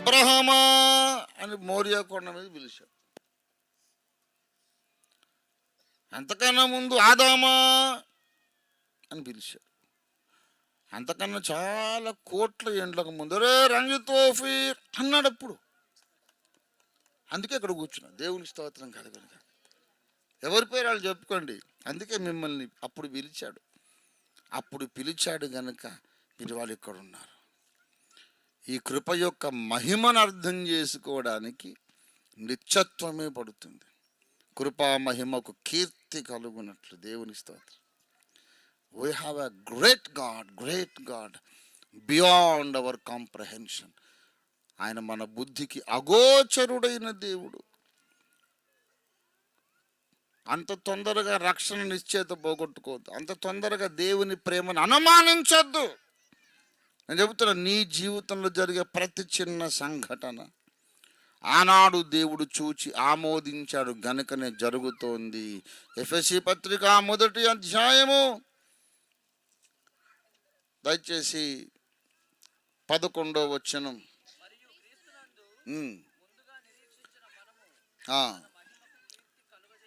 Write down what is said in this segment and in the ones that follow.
అబ్రహమా? అని మోరియా కొండ మీద పిలిచాడు. అంతకన్నా ముందు ఆదామా? అని పిలిచాడు. అంతకన్నా చాలా కోట్ల ఏండ్లకు ముందు రే తోఫీ అన్నాడు అప్పుడు అందుకే ఇక్కడ కూర్చున్నా దేవుని స్తోత్రం కనుక. ఎవరి పేరు వాళ్ళు చెప్పుకోండి. అందుకే మిమ్మల్ని అప్పుడు పిలిచాడు. అప్పుడు పిలిచాడు కనుక మీరు వాళ్ళు ఇక్కడ ఉన్నారు. ఈ కృప యొక్క మహిమను అర్థం చేసుకోవడానికి నిత్యత్వమే పడుతుంది. కృపా మహిమకు కీర్తి కలుగునట్లు దేవుని స్తోత్రం. We have a great God great God beyond our comprehension ఆయన మన బుద్ధికి అగోచరుడైన దేవుడు. అంత తొందరగా రక్షణ నిశ్చేత పోగొట్టుకోవద్దు. అంత తొందరగా దేవుని ప్రేమను అనుమానించొద్దు. నేను చెబుతున్నా నీ జీవితంలో జరిగే ప్రతి చిన్న సంఘటన ఆనాడు దేవుడు చూచి ఆమోదించాడు గనుకనే జరుగుతోంది. ఎఫ్ఎస్సి పత్రిక మొదటి అధ్యాయము. దయచేసి పదకొండో వచనం.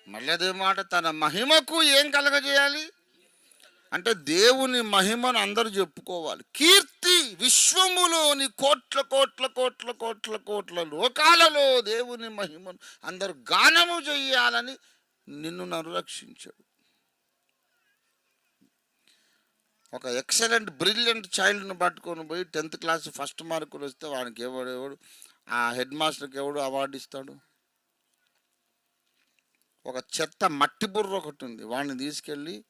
మళ్ళీ అదే మాట తన మహిమకు ఏం కలగజేయాలి? అంటే దేవుని మహిమను అందరూ చెప్పుకోవాలి. కీర్తి విశ్వములోని కోట్ల కోట్ల కోట్ల కోట్ల కోట్ల లోకాలలో దేవుని మహిమను అందరూ గానము చెయ్యాలని నిన్ను నన్ను రక్షించాడు. ఒక ఎక్సలెంట్ బ్రిలియంట్ చైల్డ్ని పట్టుకొని పోయి టెన్త్ క్లాస్ ఫస్ట్ మార్కులు వస్తే వానికి ఎవడు ఎవడు ఆ హెడ్ మాస్టర్కి ఎవడు అవార్డు ఇస్తాడు? ఒక చెత్త మట్టి బుర్ర ఒకటి ఉంది. వాడిని తీసుకెళ్ళి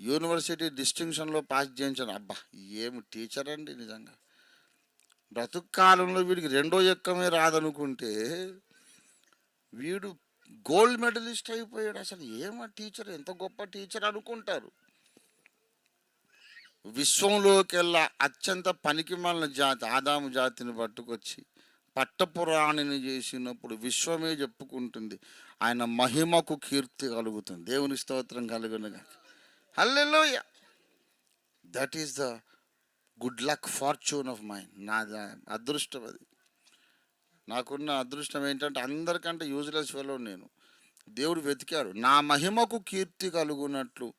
యూనివర్సిటీ డిస్టింక్షన్లో పాస్ చేయించాను. అబ్బా ఏమి టీచర్ అండి నిజంగా. బ్రతుకు కాలంలో వీడికి రెండో ఎక్కమే రాదనుకుంటే వీడు గోల్డ్ మెడలిస్ట్ అయిపోయాడు. అసలు ఏమా టీచర్? ఎంత గొప్ప టీచర్ అనుకుంటారు. విశ్వంలోకెల్లా అత్యంత పనికిమాలిన జాతి ఆదాము జాతిని పట్టుకొచ్చి పట్టపురాణిని చేసినప్పుడు విశ్వమే చెప్పుకుంటుంది. ఆయన మహిమకు కీర్తి కలుగుతుంది. దేవుని స్తోత్రం కలుగునుగా hallelujah that is the good luck fortune of mind నా అదృష్టం అది. నాకున్న అదృష్టం ఏంటంటే అందరికంటే యూజ్లెస్ ఫెలో నేను. దేవుడు వెతికాడు. నా మహిమకు కీర్తి కలుగునట్లు.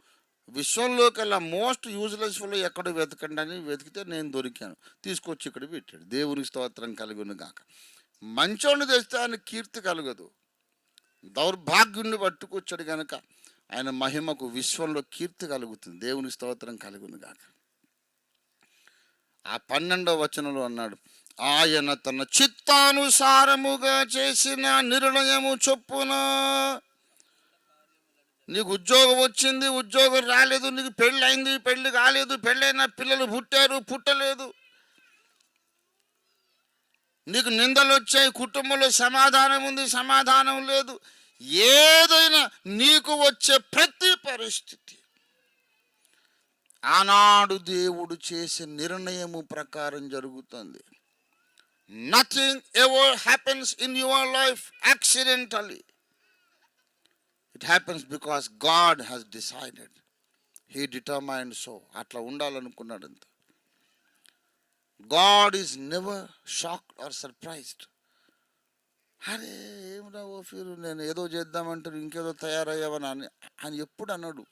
విశ్వంలోకెల్లా మోస్ట్ యూజ్లెస్ ఫెలో ఎక్కడ వెతకండి అని వెతికితే నేను దొరికాను. తీసుకొచ్చి ఇక్కడ పెట్టాడు. దేవుని స్తోత్రం కలుగును గాక. మంచోడిని తెస్తే ఆయన కీర్తి కలగదు. దౌర్భాగ్యుణ్ణి పట్టుకొచ్చాడు కనుక ఆయన మహిమకు విశ్వంలో కీర్తి కలుగుతుంది. దేవుని స్తోత్రం కలుగును గాక. ఆ పన్నెండవ వచనంలో అన్నాడు ఆయన తన చిత్తానుసారముగా చేసిన నిర్ణయము చొప్పున నీకు ఉద్యోగం వచ్చింది ఉద్యోగం రాలేదు నీకు పెళ్ళి అయింది పెళ్ళి కాలేదు పెళ్ళైన పిల్లలు పుట్టారు పుట్టలేదు. నీకు నిందలు వచ్చాయి కుటుంబంలో సమాధానం ఉంది సమాధానం లేదు. ఏదైనా నీకు వచ్చే ప్రతి పరిస్థితి. ఆనాడు దేవుడు చేసే నిర్ణయము ప్రకారం జరుగుతుంది. Nothing ever happens in your life accidentally it happens because God has decided he determined so అట్లా ఉండాలనుకున్నాడు అంత God is never shocked or surprised అరే ఏమిరా ఓ ఫీరు? నేను ఏదో చేద్దామంటారు ఇంకేదో తయారయ్యావని అని అని ఎప్పుడు అన్నాడు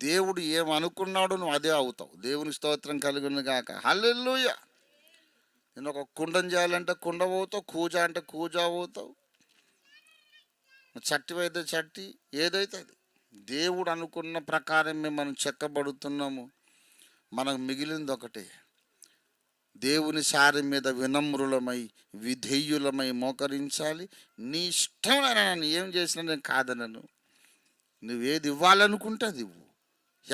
దేవుడు ఏమనుకున్నాడు నువ్వు అదే అవుతావు. దేవుని స్తోత్రం కలిగిన గాక. హల్లెలూయ! నేను ఒక కుండం చేయాలంటే కుండ పోతావు కూజ అంటే కూజ పోతావు. చట్టి అయితే చట్టి ఏదైతే అది. దేవుడు అనుకున్న ప్రకారం మేము మనం చెక్కబడుతున్నాము. మనకు మిగిలింది ఒకటే. దేవుని సారి మీద వినమ్రులమై విధేయులమై మోకరించాలి. నీ ఇష్టం నన్ను ఏం చేసినా నేను కాదనను. నువ్వేది ఇవ్వాలనుకుంటే అది ఇవ్వు.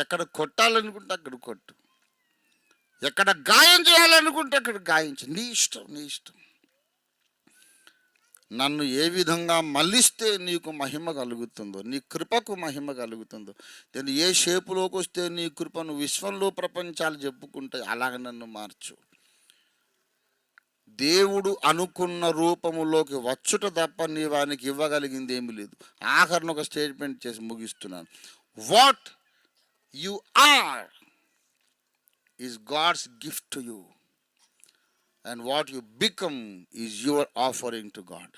ఎక్కడ కొట్టాలనుకుంటే అక్కడ కొట్టు. ఎక్కడ గాయం చేయాలనుకుంటే అక్కడ గాయించు. నీ ఇష్టం నీ ఇష్టం. నన్ను ఏ విధంగా మళ్ళిస్తే నీకు మహిమ కలుగుతుందో నీ కృపకు మహిమ కలుగుతుందో నేను ఏ షేపులోకి వస్తే నీ కృపను విశ్వంలో ప్రపంచాలు చెప్పుకుంటే అలాగ నన్ను మార్చు. దేవుడు అనుకున్న రూపములోకి వచ్చుట తప్ప నీ వానికి ఇవ్వగలిగింది ఏమీ లేదు. ఆఖరిని ఒక స్టేట్మెంట్ చేసి ముగిస్తున్నాను. What you are is God's gift to you and what you become is your offering to God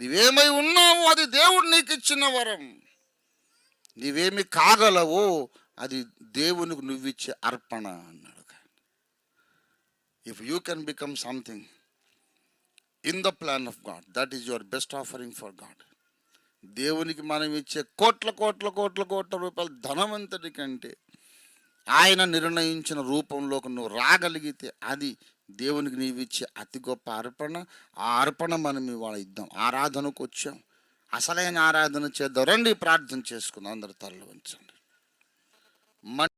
నీవేమై ఉన్నావు అది దేవుడు నీకు ఇచ్చిన వరం. నీవేమి కాగలవో అది దేవునికి నువ్విచ్చే అర్పణ అన్నాడు. If you can become something in the plan of God that is your best offering for God దేవునికి మనం ఇచ్చే కోట్ల కోట్ల కోట్ల కోట్ల రూపాయల ధనవంతటి కంటే ఆయన నిర్ణయించిన రూపంలోకి నువ్వు రాగలిగితే అది దేవునికి నీవు ఇచ్చే అతి గొప్ప అర్పణ. ఆ అర్పణ మనం ఇవాళ ఇద్దాం. ఆరాధనకు వచ్చాం. అసలైన ఆరాధన చేద్దాం. రండి ప్రార్థన చేసుకుందాం. అందరు తరలి ఉంచండి మన